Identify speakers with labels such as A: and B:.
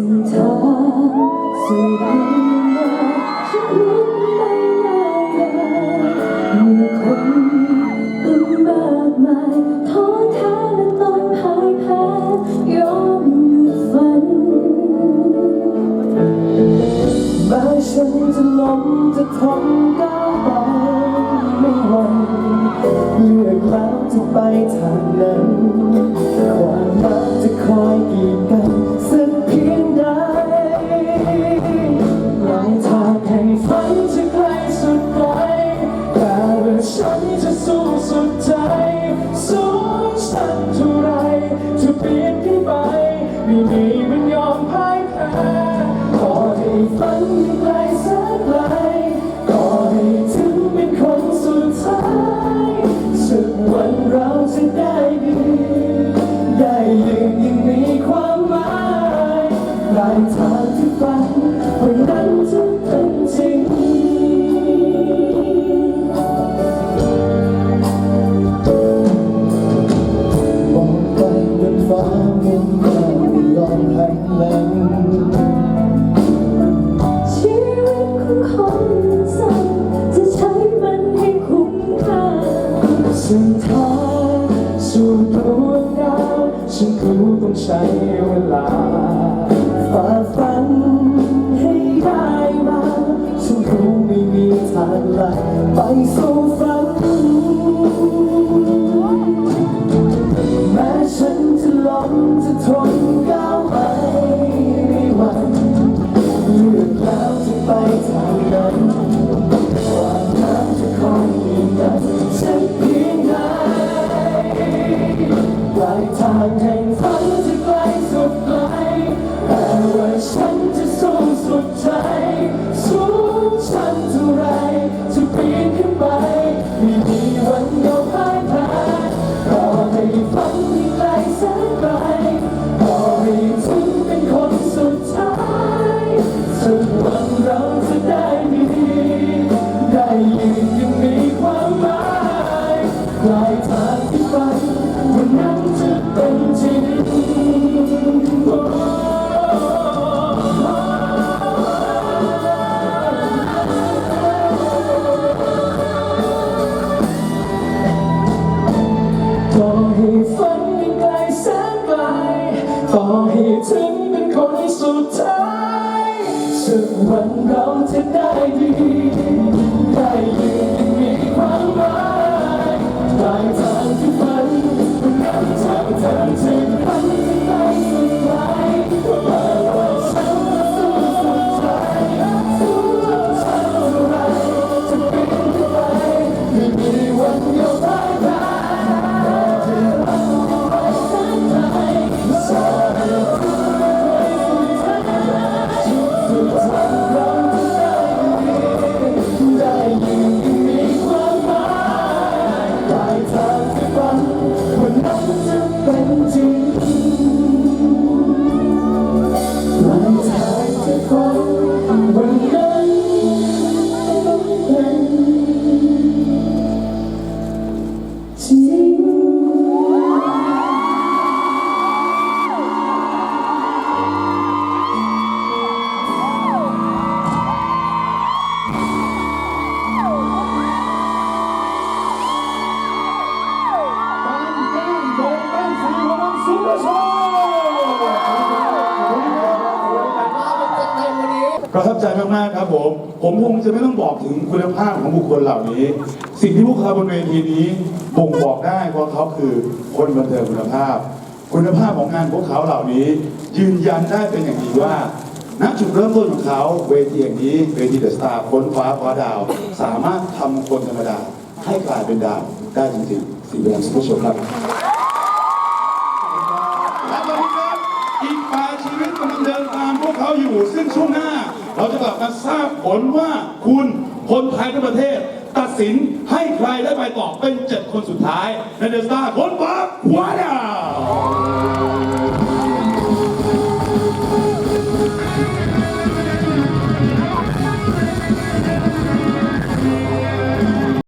A: ส้นทางสู่ความรักฉันรู้ไม่ง่ายเลยเมื่อคนตั้งมากมายท้อแท้และต้องพ่ายแพ้ยอมหยุดฝัน
B: แม้ฉันจะล้มจะทนก้าวไปไม่หวั่นเลือกแล้วจะไปทางนั้น งหันหลัง
A: ชีวิตของคนสั้นจะใช้มันให้คุ้มค่า
B: เส้นทางสู่ดวงดาวฉันรู้ต้องใช้เวลาฝ่าฟันให้ได้มาฉันรู้ไม่มีทางลัดไปสู่ฝันแม้ฉันจะล้มจะทน เจ ประทั
C: บใจมากๆครับผม ผมคงจะไม่ต้องบอกถึงคุณภาพของบุคคลเหล่านี้ สิ่งที่พวกเขาบนเวทีนี้บ่งบอกได้เพราเขาคือคนบันเทิงคุณภาพ คุณภาพของงานพวกเขาเหล่านี้ ยืนยันได้เป็นอย่างดีว่าณจุดเริ่มต้นของเขาเวทีอย่างนี้เวทีเดอะสตาร์ค้นฟ้าคว้าดาว สามารถทำคนธรรมดา ให้กลายเป็นดาวได้จริงๆสีเวลาสุภโชคครับและตอนนี้ครับอีกแปดชีวิตกำลังเดินตามพวกเขาอยู่ซึ่งช่วงหน้า อบครัทราบผลว่าคุณคนไทยทั้งประเทศ ตัดสินให้ใครได้ไปต่อเป็นเจ็ดคนสุดท้ายในเดอะสตาร์คนฟ้าควาดา